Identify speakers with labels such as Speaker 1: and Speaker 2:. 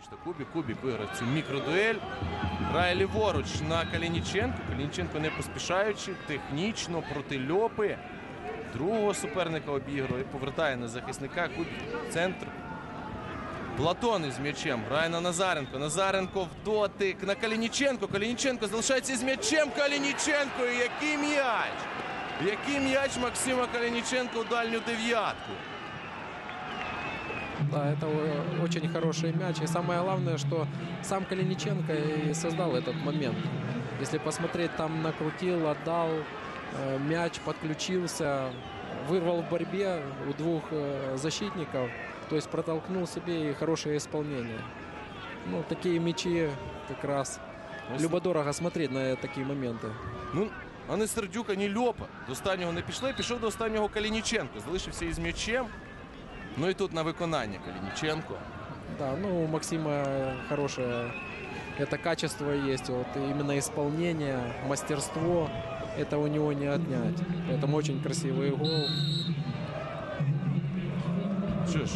Speaker 1: Вибачте, Кубік. Кубік виграв цю мікродуель. Грає ліворуч на Калініченко. Калініченко не поспішаючи, технічно проти льопи. Другого суперника обігрує. Повертає на захисника. Кубік центр. Платон із м'ячем. Грає на Назаренко. Назаренко в дотик на Калініченко. Калініченко залишається з м'ячем. Калініченко. І який м'яч! Який м'яч Максима Калініченко в дальню дев'ятку.
Speaker 2: Да, это э, очень хороший мяч. И самое главное, что сам Калиниченко и создал этот момент. Если посмотреть, там накрутил, отдал э, мяч, подключился, вырвал в борьбе у двух э, защитников. То есть протолкнул себе и хорошее исполнение. Ну, такие мячи как раз.
Speaker 1: Ось
Speaker 2: Любо-дорого смотреть на такие моменты.
Speaker 1: Ну, а не Сердюк, ані Льопа. До останнього не пішли, пішов до останнього Калініченко. Залишився із м'ячем. Ну і тут на виконання Калініченко.
Speaker 2: Да, ну у Максима хорошее это качество есть. Вот именно исполнение, мастерство, это у него не отнять. Поэтому очень красивый гол.
Speaker 1: Що ж,